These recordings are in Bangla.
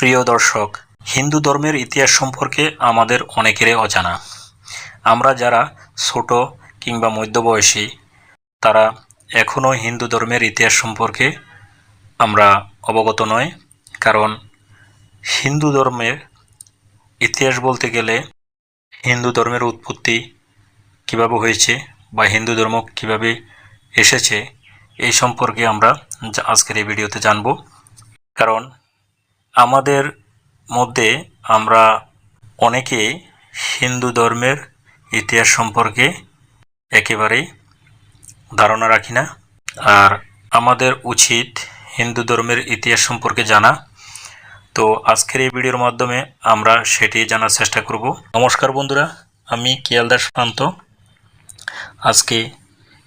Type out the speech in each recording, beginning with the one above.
প্রিয় দর্শক, হিন্দু ধর্মের ইতিহাস সম্পর্কে আমাদের অনেকেরই অজানা। আমরা যারা ছোট কিংবা মধ্যবয়সী, তারা এখনও হিন্দু ধর্মের ইতিহাস সম্পর্কে আমরা অবগত নয় কারণ হিন্দু ধর্মের ইতিহাস বলতে গেলে হিন্দু ধর্মের উৎপত্তি কীভাবে হয়েছে বা হিন্দু ধর্ম কীভাবে এসেছে, এই সম্পর্কে আমরা আজকের এই ভিডিওতে জানব। কারণ আমাদের মধ্যে আমরা অনেকেই হিন্দু ধর্মের ইতিহাস সম্পর্কে একেবারেই ধারণা রাখি না। আর আমাদের উচিত হিন্দু ধর্মের ইতিহাস সম্পর্কে জানা। তো আজকের এই ভিডিওর মাধ্যমে আমরা সেটি জানার চেষ্টা করব। নমস্কার বন্ধুরা, আমি কিয়ালদাস প্রান্ত আজকে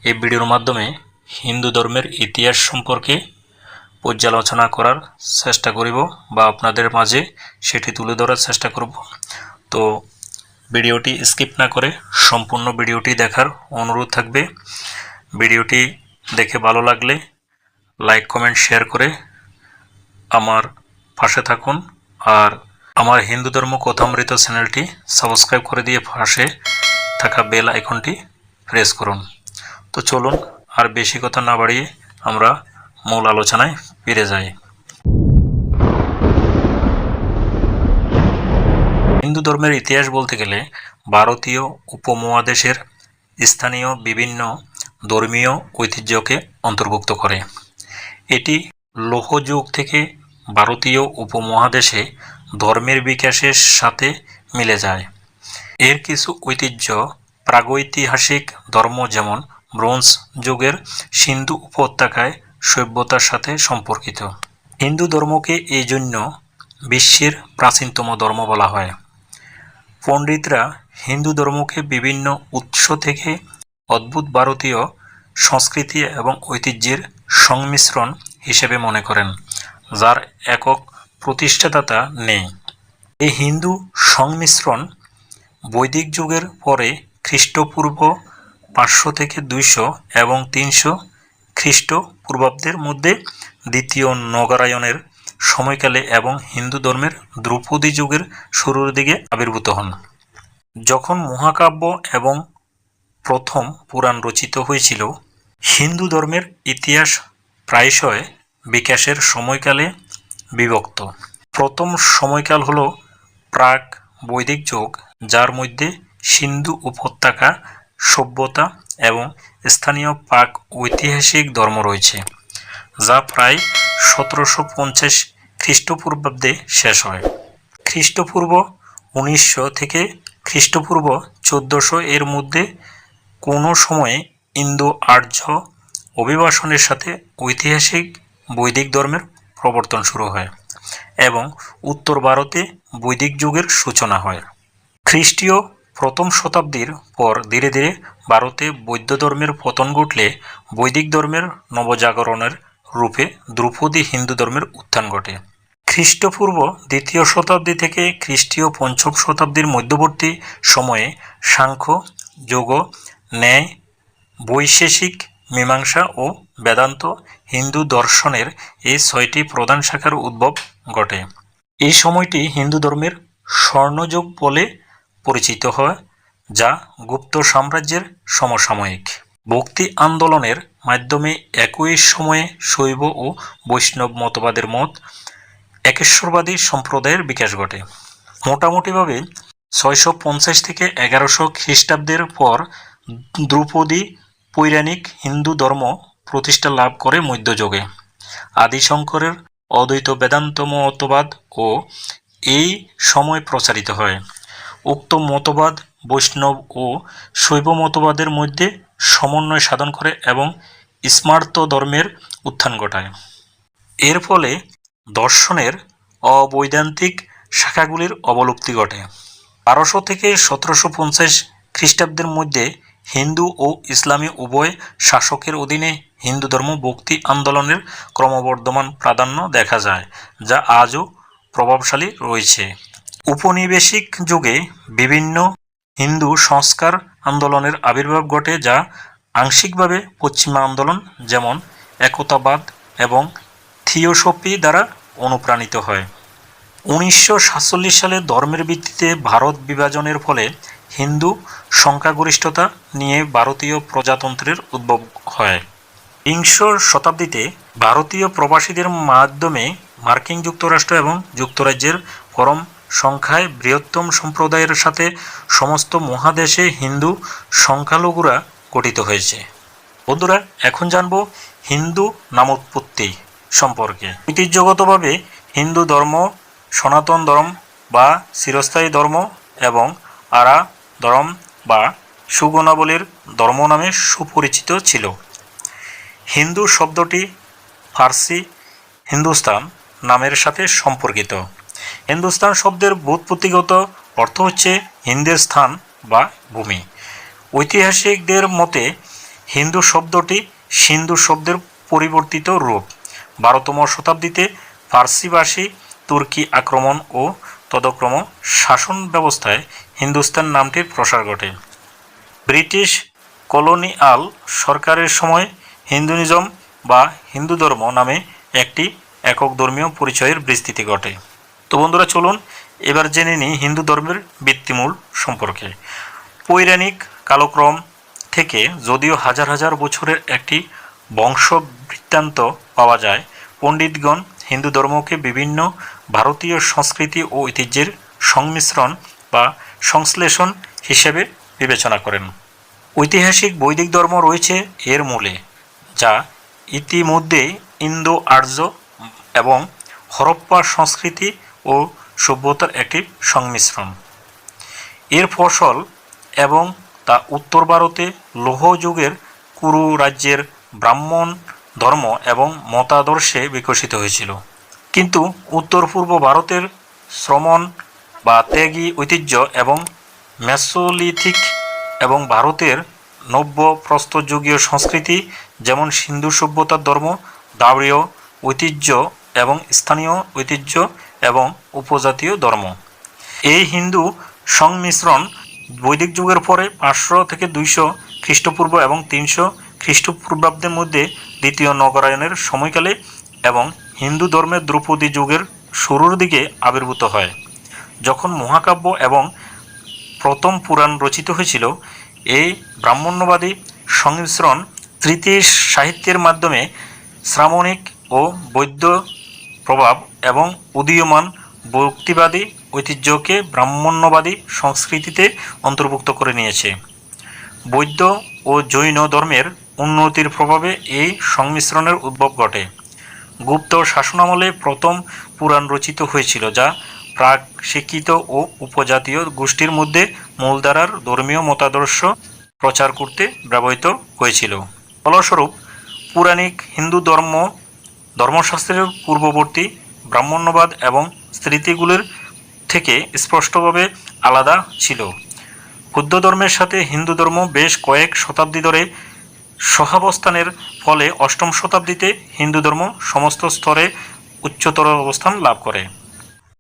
এই ভিডিওর মাধ্যমে হিন্দু ধর্মের ইতিহাস সম্পর্কে পর্যালোচনা করার চেষ্টা করিব বা আপনাদের মাঝে সেটি তুলে ধরার চেষ্টা করব। তো ভিডিওটি স্কিপ না করে সম্পূর্ণ ভিডিওটি দেখার অনুরোধ থাকবে। ভিডিওটি দেখে ভালো লাগলে লাইক, কমেন্ট, শেয়ার করে আমার পাশে থাকুন। আর আমার হিন্দু ধর্ম কথামৃত চ্যানেলটি সাবস্ক্রাইব করে দিয়ে পাশে থাকা বেল আইকনটি প্রেস করুন। তো চলুন, আর বেশি কথা না বাড়িয়ে আমরা মূল আলোচনায় ফিরে যাই। হিন্দু ধর্মের ইতিহাস বলতে গেলে ভারতীয় উপমহাদেশের স্থানীয় বিভিন্ন ধর্মীয় ঐতিহ্যকে অন্তর্ভুক্ত করে। এটি লোহযুগ থেকে ভারতীয় উপমহাদেশে ধর্মের বিকাশের সাথে মিলে যায়। এর কিছু ঐতিহ্য প্রাগৈতিহাসিক ধর্ম যেমন ব্রোঞ্জ যুগের সিন্ধু উপত্যকায় সভ্যতার সাথে সম্পর্কিত। হিন্দু ধর্মকে এই জন্য বিশ্বের প্রাচীনতম ধর্ম বলা হয়। পণ্ডিতরা হিন্দু ধর্মকে বিভিন্ন উৎস থেকে অদ্ভুত ভারতীয় সংস্কৃতি এবং ঐতিহ্যের সংমিশ্রণ হিসেবে মনে করেন, যার একক প্রতিষ্ঠাতা নেই। এই হিন্দু সংমিশ্রণ বৈদিক যুগের পরে খ্রিস্টপূর্ব পাঁচশো থেকে দুইশো এবং তিনশো খ্রিস্টপূর্বাব্দের মধ্যে দ্বিতীয় নগরায়নের সময়কালে এবং হিন্দু ধর্মের দ্রৌপদী যুগের শুরুর দিকে আবির্ভূত হন। যখন মহাকাব্য এবং প্রথম পুরাণ রচিত হয়েছিল, হিন্দু ধর্মের ইতিহাস প্রায়শই বিকাশের সময়কালে বিভক্ত। প্রথম সময়কাল হল প্রাক বৈদিক যুগ, যার মধ্যে সিন্ধু উপত্যকা সভ্যতা এবং স্থানীয় পাক ঐতিহাসিক ধর্ম রয়েছে, যা প্রায় সতেরোশো পঞ্চাশ খ্রিস্টপূর্বাব্দে শেষ হয়। খ্রিস্টপূর্ব উনিশশো থেকে খ্রিস্টপূর্ব চোদ্দোশো এর মধ্যে কোনো সময়ে ইন্দো আর্য অভিবাসনের সাথে ঐতিহাসিক বৈদিক ধর্মের প্রবর্তন শুরু হয় এবং উত্তর ভারতে বৈদিক যুগের সূচনা হয়। খ্রিস্টীয় প্রথম শতাব্দীর পর ধীরে ধীরে ভারতে বৌদ্ধ ধর্মের পতন ঘটলে বৈদিক ধর্মের নবজাগরণের রূপে ধ্রুপদী হিন্দু ধর্মের উত্থান ঘটে। খ্রিস্টপূর্ব দ্বিতীয় শতাব্দী থেকে খ্রিস্টীয় পঞ্চম শতাব্দীর মধ্যবর্তী সময়ে সাংখ্য, যোগ, ন্যায়, বৈশেষিক, মীমাংসা ও বেদান্ত হিন্দু দর্শনের এই ছয়টি প্রধান শাখার উদ্ভব ঘটে। এই সময়টি হিন্দু ধর্মের স্বর্ণযুগ বলে পরিচিত হয়, যা গুপ্ত সাম্রাজ্যের সমসাময়িক। ভক্তি আন্দোলনের মাধ্যমে একই সময়ে শৈব ও বৈষ্ণব মতবাদের মত একেশ্বরবাদী সম্প্রদায়ের বিকাশ ঘটে। মোটামুটিভাবে ছয়শো পঞ্চাশ থেকে এগারোশো খ্রিস্টাব্দের পর দ্রুপদী পৌরাণিক হিন্দু ধর্ম প্রতিষ্ঠা লাভ করে মধ্যযুগে। আদিশঙ্করের অদ্বৈত বেদান্ত মতবাদ ও এই সময় প্রচারিত হয়। উক্ত মতবাদ বৈষ্ণব ও শৈব মতবাদের মধ্যে সমন্বয় সাধন করে এবং স্মার্ত ধর্মের উত্থান ঘটায়। এর ফলে দর্শনের অবৈদান্তিক শাখাগুলির অবলুপ্তি ঘটে। বারোশো থেকে সতেরোশো পঞ্চাশ খ্রিস্টাব্দের মধ্যে হিন্দু ও ইসলামী উভয় শাসকের অধীনে হিন্দু ধর্ম ভক্তি আন্দোলনের ক্রমবর্ধমান প্রাধান্য দেখা যায়, যা আজও প্রভাবশালী রয়েছে। উপনিবেশিক যুগে বিভিন্ন হিন্দু সংস্কার আন্দোলনের আবির্ভাব ঘটে যা আংশিকভাবে পশ্চিমা আন্দোলন, যেমন একতাবাদ এবং থিওসফি দ্বারা অনুপ্রাণিত হয়। উনিশশো সাতচল্লিশ সালে ধর্মের ভিত্তিতে ভারত বিভাজনের ফলে হিন্দু সংখ্যাগরিষ্ঠতা নিয়ে ভারতীয় প্রজাতন্ত্রের উদ্ভব হয়। বিংশ শতাব্দীতে ভারতীয় প্রবাসীদের মাধ্যমে মার্কিন যুক্তরাষ্ট্র এবং যুক্তরাজ্যের পরম সংখ্যায় বৃহত্তম সম্প্রদায়ের সাথে সমস্ত মহাদেশে হিন্দু সংখ্যালঘুরা গঠিত হয়েছে। বন্ধুরা, এখন জানব হিন্দু নামোৎপত্তি সম্পর্কে। ঐতিহ্যগতভাবে হিন্দু ধর্ম, সনাতন ধর্ম বা চিরস্থায়ী ধর্ম এবং আরা ধর্ম বা সুগুণাবলীর ধর্ম নামে সুপরিচিত ছিল। হিন্দু শব্দটি ফার্সি হিন্দুস্তান নামের সাথে সম্পর্কিত। হিন্দুস্তান শব্দের ব্যুৎপত্তিগত অর্থ হচ্ছে হিন্দের স্থান বা ভূমি। ঐতিহাসিকদের মতে, হিন্দু শব্দটি সিন্ধু শব্দের পরিবর্তিত রূপ। বারোতম শতাব্দীতে ফার্সিভাষী তুর্কি আক্রমণ ও তদক্রম শাসন ব্যবস্থায় হিন্দুস্তান নামটির প্রসার ঘটে। ব্রিটিশ কলোনিয়াল সরকারের সময় হিন্দুনিজম বা হিন্দু ধর্ম নামে একটি একক ধর্মীয় পরিচয়ের বিস্তৃতি ঘটে। বন্ধুরা চলুন, এবার জেনে নিই হিন্দু ধর্মের ভিত্তিমূল সম্পর্কে। পৌরাণিক কালক্রম থেকে যদিও হাজার হাজার বছরের একটি বংশ বৃত্তান্ত পাওয়া যায়, পণ্ডিতগণ হিন্দু ধর্মকে বিভিন্ন ভারতীয় সংস্কৃতি ও ঐতিহ্যের সংমিশ্রণ বা সংশ্লেষণ হিসেবে বিবেচনা করেন। ঐতিহাসিক বৈদিক ধর্ম রয়েছে এর মূলে, যা ইতিমধ্যে ইন্দো আর্য এবং হরপ্পা সংস্কৃতি ও সভ্যতার একটি সংমিশ্রণ। এর ফসল এবং তা উত্তর ভারতে লৌহ যুগের কুরু রাজ্যের ব্রাহ্মণ ধর্ম এবং মতাদর্শে বিকশিত হয়েছিল। কিন্তু উত্তর পূর্ব ভারতের শ্রমণ বা ত্যাগী ঐতিহ্য এবং মেসোলিথিক এবং ভারতের নব্য প্রস্তরযুগীয় সংস্কৃতি যেমন সিন্ধু সভ্যতার ধর্ম, দাবড়ীয় ঐতিহ্য এবং স্থানীয় ঐতিহ্য এবং উপজাতীয় ধর্ম। এই হিন্দু সংমিশ্রণ বৈদিক যুগের পরে পাঁচশো থেকে দুইশো খ্রিস্টপূর্ব এবং তিনশো খ্রিস্টপূর্বাব্দের মধ্যে দ্বিতীয় নগরায়নের সময়কালে এবং হিন্দু ধর্মের দ্রৌপদী যুগের শুরুর দিকে আবির্ভূত হয়। যখন মহাকাব্য এবং প্রথম পুরাণ রচিত হয়েছিল, এই ব্রাহ্মণ্যবাদী সংমিশ্রণ তৃতীয় সাহিত্যের মাধ্যমে শ্রামণিক ও বৈদ্য প্রভাব এবং উদীয়মান ভক্তিবাদী ঐতিহ্যকে ব্রাহ্মণ্যবাদী সংস্কৃতিতে অন্তর্ভুক্ত করে নিয়েছে। বৌদ্ধ ও জৈন ধর্মের উন্নতির প্রভাবে এই সংমিশ্রণের উদ্ভব ঘটে। গুপ্ত শাসনামলে প্রথম পুরাণ রচিত হয়েছিল, যা প্রাক শিক্ষিত ও উপজাতীয় গোষ্ঠীর মধ্যে মূলধারার ধর্মীয় মতাদর্শ প্রচার করতে ব্যবহৃত হয়েছিল। ফলস্বরূপ, পুরাণিক হিন্দু ধর্ম, ধর্মশাস্ত্রের পূর্ববর্তী ব্রাহ্মণ্যবাদ এবং স্মৃতিগুলির থেকে স্পষ্টভাবে আলাদা ছিল। বৌদ্ধ ধর্মের সাথে হিন্দু ধর্ম বেশ কয়েক শতাব্দী ধরে সহাবস্থানের ফলে অষ্টম শতাব্দীতে হিন্দু ধর্ম সমস্ত স্তরে উচ্চতর অবস্থান লাভ করে।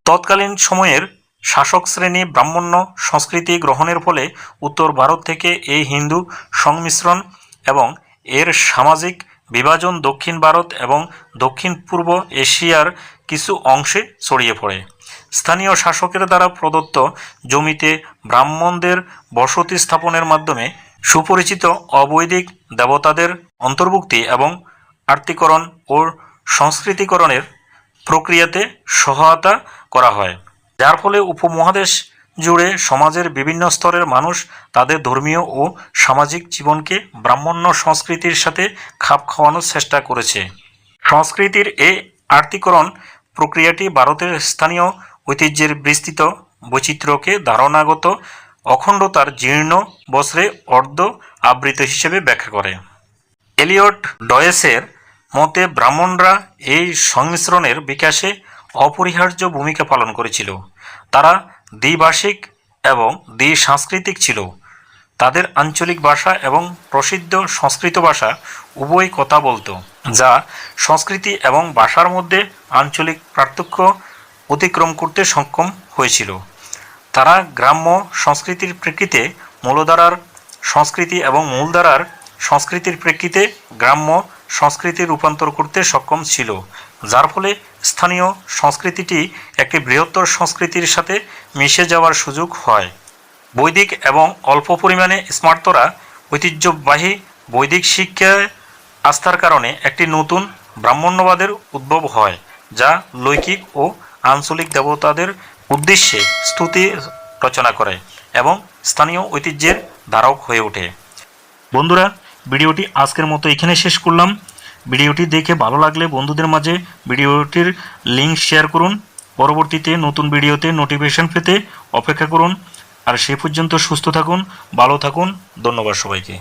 তৎকালীন সময়ের শাসক শ্রেণি ব্রাহ্মণ্য সংস্কৃতি গ্রহণের ফলে উত্তর ভারত থেকে এই হিন্দু সংমিশ্রণ এবং এর সামাজিক বিভাজন দক্ষিণ ভারত এবং দক্ষিণ পূর্ব এশিয়ার কিছু অংশে ছড়িয়ে পড়ে। স্থানীয় শাসকের দ্বারা প্রদত্ত জমিতে ব্রাহ্মণদের বসতি স্থাপনের মাধ্যমে সুপরিচিত অবৈদিক দেবতাদের অন্তর্ভুক্তি এবং আর্তিকরণ ও সংস্কৃতিকরণের প্রক্রিয়াতে সহায়তা করা হয়। যার ফলে উপমহাদেশ জুড়ে সমাজের বিভিন্ন স্তরের মানুষ তাদের ধর্মীয় ও সামাজিক জীবনকে ব্রাহ্মণ্য সংস্কৃতির সাথে খাপ খাওয়ানোর চেষ্টা করেছে। সংস্কৃতির এই আর্তিকরণ প্রক্রিয়াটি ভারতের স্থানীয় ঐতিহ্যের বিস্তৃত বৈচিত্র্যকে ধারণাগত অখণ্ডতার জীর্ণ বস্ত্রে অর্ধ আবৃত হিসেবে ব্যাখ্যা করে। এলিয়ট ডয়েসের মতে ব্রাহ্মণরা এই সংমিশ্রণের বিকাশে অপরিহার্য ভূমিকা পালন করেছিল। তারা দ্বিভাষিক এবং দ্বিসাংস্কৃতিক ছিল। তাদের আঞ্চলিক ভাষা এবং প্রসিদ্ধ সংস্কৃত ভাষা উভয় কথা বলতো। যা সংস্কৃতি এবং ভাষার মধ্যে আঞ্চলিক পার্থক্য অতিক্রম করতে সক্ষম হয়েছিল। তারা গ্রাম্য সংস্কৃতির প্রেক্ষিতে মূলধারার সংস্কৃতি এবং মূলধারার সংস্কৃতির প্রেক্ষিতে গ্রাম্য সংস্কৃতি রূপান্তর করতে সক্ষম ছিল, যার ফলে স্থানীয় সংস্কৃতিটি একটি বৃহত্তর সংস্কৃতির সাথে মিশে যাওয়ার সুযোগ হয়। বৈদিক এবং অল্প পরিমাণে স্মার্তরা ঐতিহ্যবাহী বৈদিক শিক্ষায় আস্থার কারণে একটি নতুন ব্রাহ্মণ্যবাদের উদ্ভব হয়, যা লৈকিক ও আঞ্চলিক দেবতাদের উদ্দেশ্যে স্তুতি রচনা করে এবং স্থানীয় ঐতিহ্যের ধারক হয়ে ওঠে। বন্ধুরা, ভিডিওটি আজকের মতো এখানে শেষ করলাম। ভিডিওটি দেখে ভালো লাগলে বন্ধুদের মাঝে ভিডিওটির লিঙ্ক শেয়ার করুন। পরবর্তীতে নতুন ভিডিওতে নোটিফিকেশন পেতে অপেক্ষা করুন। আর সে পর্যন্ত সুস্থ থাকুন, ভালো থাকুন। ধন্যবাদ সবাইকে।